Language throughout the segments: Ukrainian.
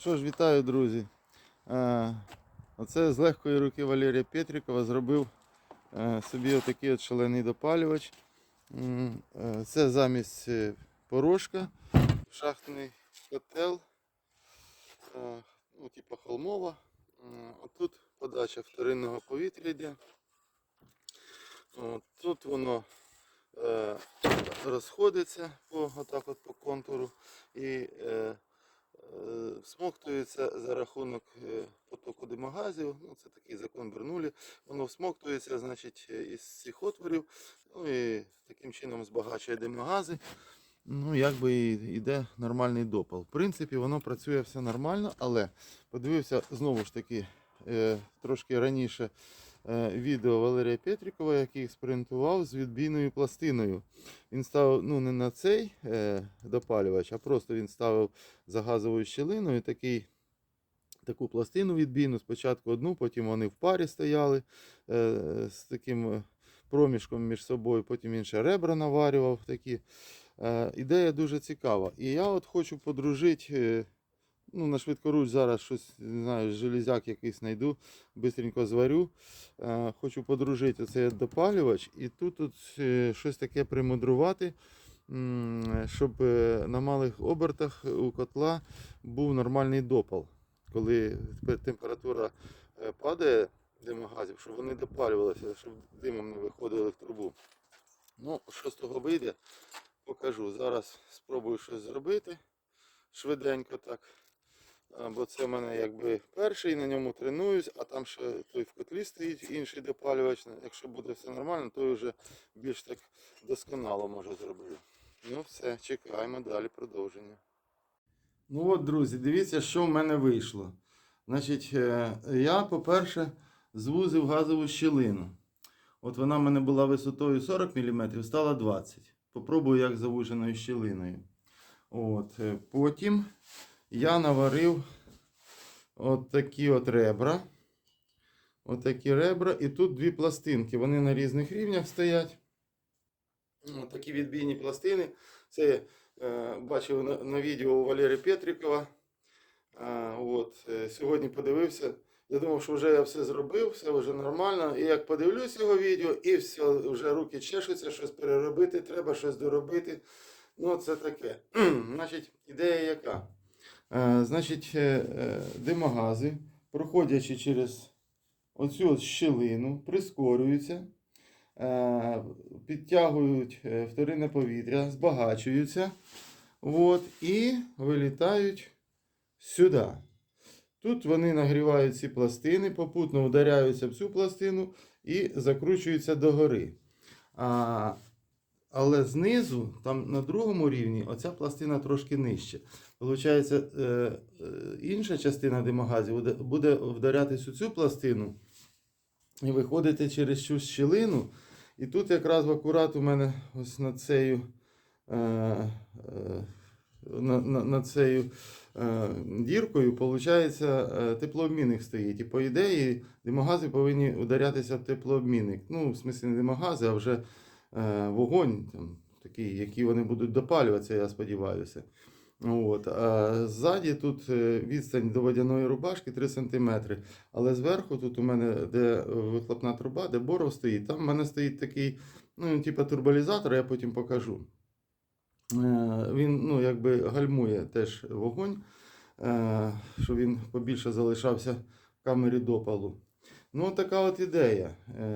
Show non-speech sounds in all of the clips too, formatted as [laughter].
Що ж, вітаю, друзі. Е, Оце з легкої руки Валерія Петрікова зробив е, собі отакий от шалений допалювач. Е, Це замість порошка, шахтний котел, ну, типу холмова. М, а Тут подача вторинного повітря йде. Тут воно розходиться по, отак от по контуру і всмоктується за рахунок е, потоку димогазів. Ну, це такий закон Бернулі. Воно всмоктується значить, е, із цих отворів, ну і таким чином збагачує димогази. Ну, якби йде нормальний допал. В принципі, воно працює все нормально, але подивився знову ж таки е, трошки раніше е, відео Валерія Петрікова, який експериментував з відбійною пластиною. Він ставив ну, не на цей е, допалювач, а просто він ставив за газовою щілиною такий, таку пластину відбійну. Спочатку одну, потім вони в парі стояли е, з таким е, проміжком між собою, потім він ще ребра наварював такі. Е, ідея дуже цікава. І я от хочу подружити. Ну, на швидкоруч зараз щось, не знаю, железяк якийсь знайду, бистренько зварю. Е, хочу подружити цей допалювач і тут, тут е, щось таке примудрувати, щоб е, на малих обертах у котла був нормальний допал. Коли температура е, падає димогазів, щоб вони допалювалися, щоб димом не виходили в трубу. Ну, що з того вийде, покажу. Зараз спробую щось зробити швиденько так. Бо це в мене якби перший, на ньому тренуюсь, а там ще той в котлі стоїть, інший допалювач. Якщо буде все нормально, то вже більш так досконало може зроблю. Ну все, чекаємо далі продовження. Ну от, друзі, дивіться, що в мене вийшло. Значить, е, я, по-перше, звузив газову щілину. От вона в мене була висотою 40 мм, стала 20 Попробую, як завуженою щілиною. От, е, потім я наварив от такі от ребра. От такі ребра. І тут дві пластинки. Вони на різних рівнях стоять. От такі відбійні пластини. Це е, бачив на, на відео у Валерія Петрикова. А, от, е, сьогодні подивився. Я думав, що вже я все зробив, все вже нормально. І як подивлюсь його відео, і все, вже руки чешуться, щось переробити, треба щось доробити. Ну, це таке. [clears throat] Значить, ідея яка? Е, значить, е, е, димогази, проходячи через оцю щілину, прискорюються, підтягують вторинне повітря, збагачуються от, і вилітають сюди. Тут вони нагрівають ці пластини, попутно ударяються в цю пластину і закручуються догори. А, але знизу, там на другому рівні, оця пластина трошки нижче. Получається, е, е, інша частина димогазів буде- вдарятись у цю пластину і виходити через цю щілину. І тут якраз в акурат у мене ось над цією, е, на, на, над цією діркою, виходить, теплообмінник стоїть. І по ідеї димогази повинні ударятися в теплообмінник. Ну, в смислі не димогази, а вже вогонь, там, такий, який вони будуть допалюватися, я сподіваюся. От. А ззаді тут е, відстань до водяної рубашки 3 см. Але зверху, тут у мене де вихлопна труба, де боров стоїть, там в мене стоїть такий, ну, типу турболізатор, я потім покажу. Е, Він ну, якби гальмує теж вогонь, е, щоб він побільше залишався в камері допалу. Ну, така от ідея.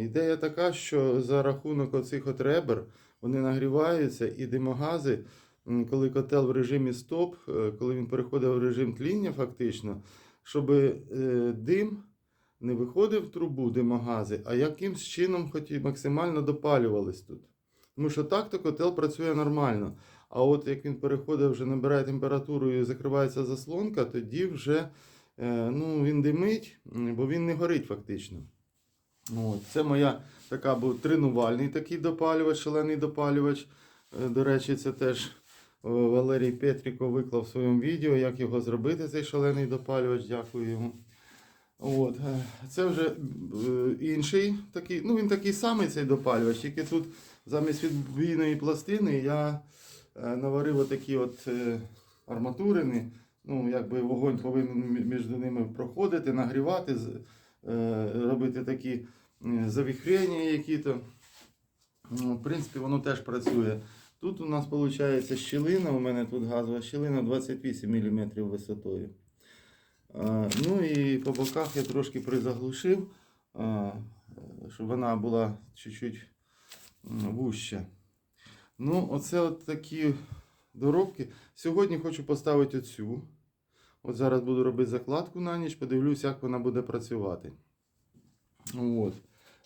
Ідея така, що за рахунок оцих от ребер вони нагріваються і димогази, коли котел в режимі стоп, е, коли він переходить в режим тління, фактично, щоб е, дим не виходив в трубу димогази, а якимсь чином хоч і максимально допалювались тут. Тому що так-то котел працює нормально. А от як він переходить, вже набирає температуру і закривається заслонка, тоді вже е, ну, він димить, бо він не горить фактично. От, це моя така був тренувальний такий допалювач, шалений допалювач. До речі, це теж Валерій Петріков виклав в своєму відео, як його зробити, цей шалений допалювач. Дякую йому. От, е, це вже е, інший такий, ну він такий самий цей допалювач, тільки тут замість відбійної пластини я е, наварив отакі от е, арматурини ну, якби вогонь повинен між ними проходити, нагрівати, е, робити такі е, завіхрення які-то. Ну, в принципі, воно теж працює. Тут у нас виходить щілина, у мене тут газова щілина 28 мм висотою. Ну і по боках я трошки призаглушив, щоб вона була чуть-чуть м, вужча. Ну, оце от такі доробки. Сьогодні хочу поставити оцю. От зараз буду робити закладку на ніч, подивлюсь, як вона буде працювати. От.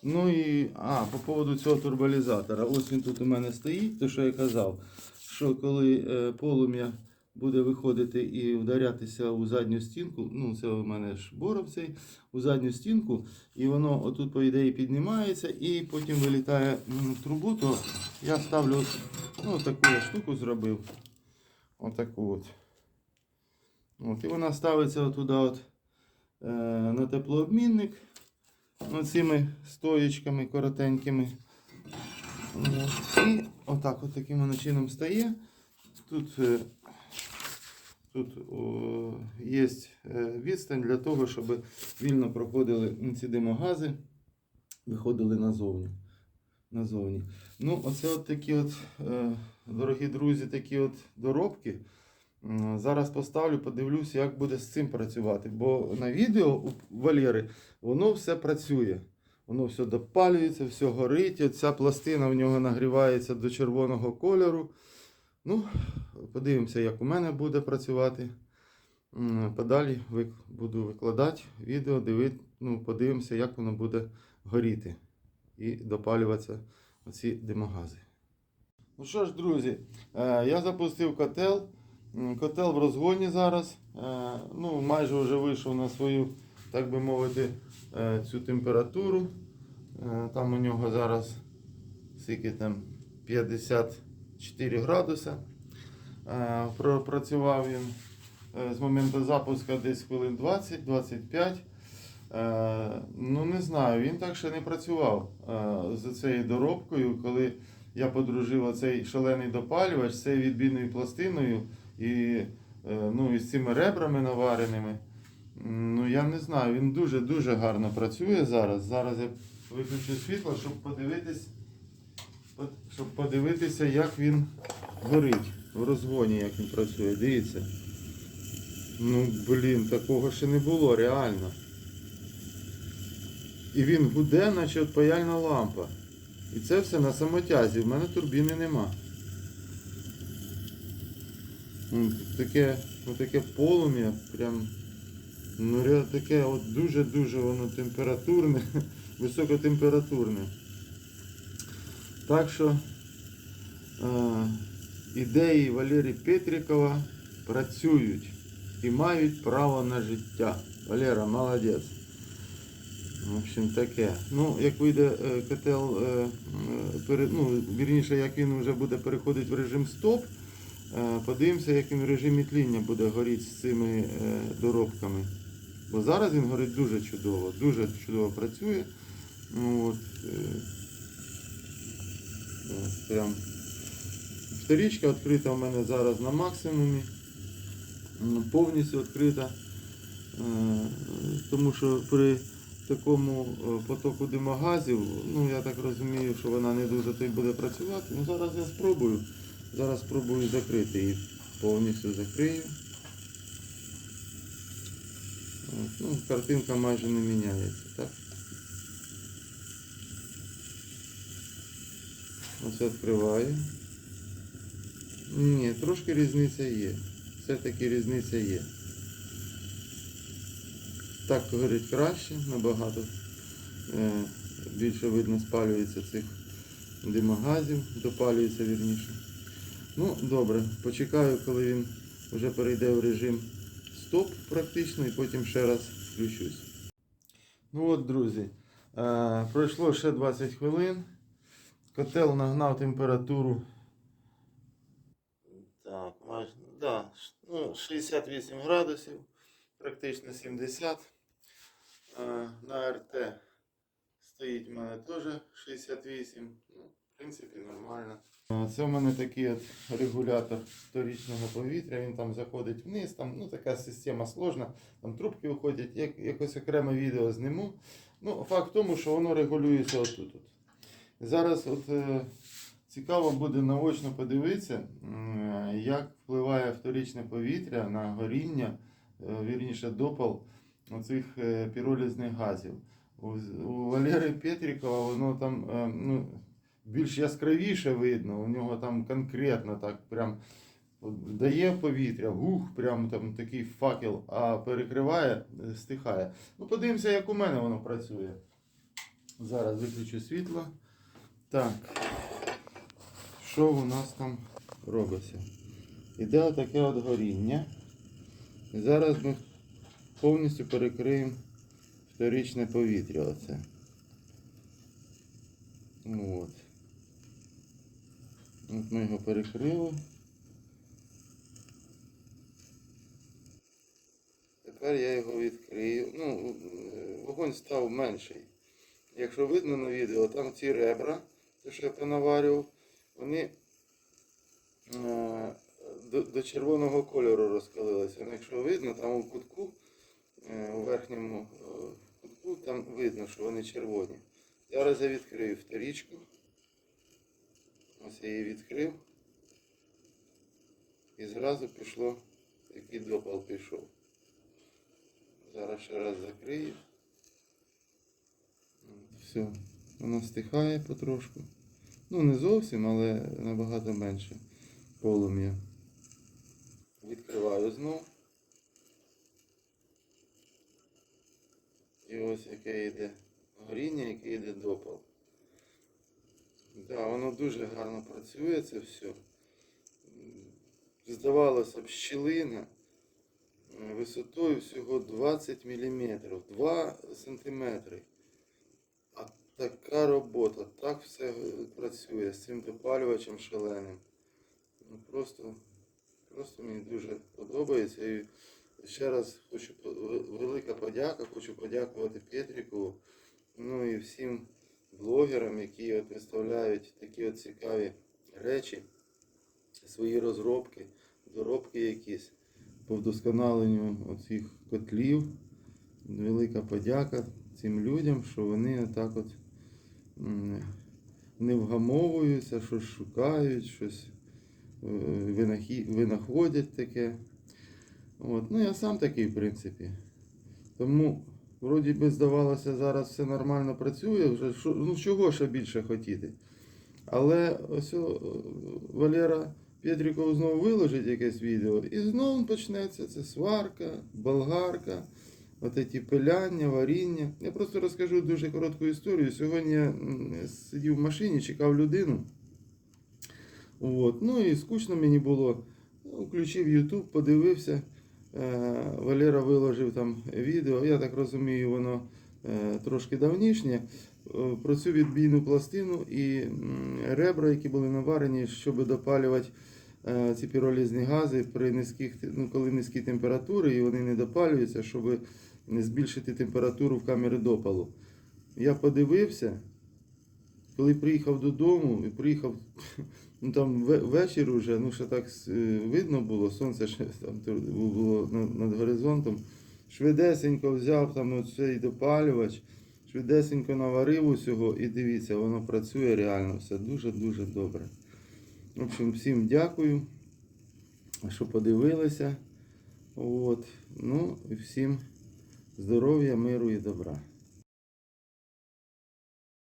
Ну і а, по поводу цього турболізатора. Ось він тут у мене стоїть, то що я казав, що коли е, полум'я буде виходити і вдарятися у задню стінку, ну це у мене ж боров цей, у задню стінку, і воно отут, по ідеї, піднімається і потім вилітає в трубу, то я ставлю ну, таку штуку зробив. Отаку от. От, і вона ставиться отуди от, е, на теплообмінник оцими стоєчками коротенькими. І отак от таким воно чином стає. Тут, е, тут о, є е, відстань для того, щоб вільно проходили ці димогази, виходили назовні. назовні. Ну, оце от такі от, е, дорогі друзі, такі от доробки. Зараз поставлю, подивлюсь, як буде з цим працювати. Бо на відео у Валєри воно все працює. Воно все допалюється, все горить. Оця пластина в нього нагрівається до червоного кольору. Ну, подивимося, як у мене буде працювати. Подалі буду викладати відео, дивити, ну, подивимося, як воно буде горіти і допалюватися оці димогази. Ну що ж, друзі, е, я запустив котел. Котел в розгоні зараз. Е, Ну, майже вже вийшов на свою, так би мовити, е, цю температуру. Е, Там у нього зараз скільки там 54 градуси. Пропрацював він з моменту запуску десь хвилин 20-25. Е, Ну, не знаю, він так ще не працював е, з цією доробкою, коли я подружив оцей шалений допалювач з цією відбійною пластиною і, е, ну, і з цими ребрами навареними. Ну, я не знаю, він дуже-дуже гарно працює зараз. Зараз я виключу світло, щоб подивитись, щоб подивитися, як він горить в розгоні, як він працює. Дивіться. Ну, блін, такого ще не було, реально. І він гуде, наче от паяльна лампа. І це все на самотязі. В мене турбіни нема. М, Таке, ну, таке полум'я, прям. Ну, таке от дуже-дуже воно температурне, [laughs] високотемпературне. Так що е, ідеї Валерії Петрикова працюють і мають право на життя. Валера, молодець. В общем, таке. Ну, як вийде е, котел, е, е, ну, вірніше, як він вже буде переходити в режим стоп, подивимося, як він режимі тління буде горіти з цими е, доробками. Бо зараз він горить дуже чудово, дуже чудово працює. Ну, от, е, прям. Вторічка відкрита у мене зараз на максимумі. Повністю відкрита. Е, Тому що при такому е, потоку димогазів, ну я так розумію, що вона не дуже буде працювати. Ну зараз я спробую. Зараз спробую закрити її. Повністю закрию. Ну, картинка майже не міняється, так? Оце відкриваю. Ні, трошки різниця є. Все-таки різниця є. Так горить краще, набагато е, більше видно спалюється цих димогазів, допалюється вірніше. Ну, добре, почекаю, коли він вже перейде в режим стоп практично і потім ще раз включусь. Ну от, друзі, е, пройшло ще 20 хвилин. Котел нагнав температуру. Так, майже, да, ну, 68 градусів, практично 70. Е, На РТ стоїть в мене теж 68. Принципі, нормально. Це в мене такий от регулятор вторічного повітря. Він там заходить вниз. Там ну, така система сложна. Там трубки виходять, як, якось окреме відео зніму. Ну, факт в тому, що воно регулюється отут. От. Зараз от, е, цікаво буде наочно подивитися, як впливає вторічне повітря на горіння, е, вірніше допал оцих е, піролізних газів. У, у Валери Петрікова воно там е, ну, більш яскравіше видно, у нього там конкретно так прям дає повітря, гух, прям там такий факел, а перекриває, е, стихає. Ну, подивимося, як у мене воно працює. Зараз виключу світло. Так. Що у нас там робиться? Іде таке от горіння. І зараз ми повністю перекриємо вторічне повітря. Оце. От. От ми його перекрили. Тепер я його відкрию. Ну, вогонь став менший. Якщо видно на відео, там ці ребра, те, що я понаварював, вони е, до, до червоного кольору розкалилися. Ну, якщо видно, там у кутку, е, у верхньому е, кутку, там видно, що вони червоні. Зараз я відкрию вторічку. Ось я її відкрив. І зразу пішло, який допал пішов. Зараз ще раз закрию. Все, воно стихає потрошку. Ну, не зовсім, але набагато менше полум'я. Відкриваю знов. І ось яке йде горіння, яке йде допал. Да, воно дуже гарно працює, це все. Здавалося б, щілина е, висотою всього 20 мм, 2 см. А така робота, так все е, працює з цим допалювачем шаленим. Ну, просто, просто мені дуже подобається. І ще раз хочу по- велика подяка, хочу подякувати Петріку, ну і всім блогерам, які от виставляють такі от цікаві речі, свої розробки, доробки якісь по вдосконаленню оцих котлів. Велика подяка цим людям, що вони отак от не вгамовуються, щось шукають, щось е, винаходять таке. От. Ну, я сам такий, в принципі. Тому, вроді би, здавалося, зараз все нормально працює, вже ну чого ще більше хотіти. Але ось о, Валера Петріков знову виложить якесь відео, і знову почнеться це сварка, болгарка, от ці пиляння, варіння. Я просто розкажу дуже коротку історію. Сьогодні я сидів в машині, чекав людину. От. Ну і скучно мені було. Ну, Включив YouTube, подивився. Е, Валера виложив там відео. Я так розумію, воно е, трошки давнішнє. Е, Про цю відбійну пластину і ребра, які були наварені, щоб допалювати ці піролізні гази при низьких, ну, коли низькі температури і вони не допалюються, щоб збільшити температуру в камері допалу. Я подивився, коли приїхав додому, і приїхав ну, там ве- вечір уже, ну ще так е, видно було, сонце ще там було над, над горизонтом. Швидесенько взяв там цей допалювач, швидесенько наварив усього і дивіться, воно працює реально все дуже-дуже добре. В общем, всім дякую, що подивилися. От. Ну і всім здоров'я, миру і добра.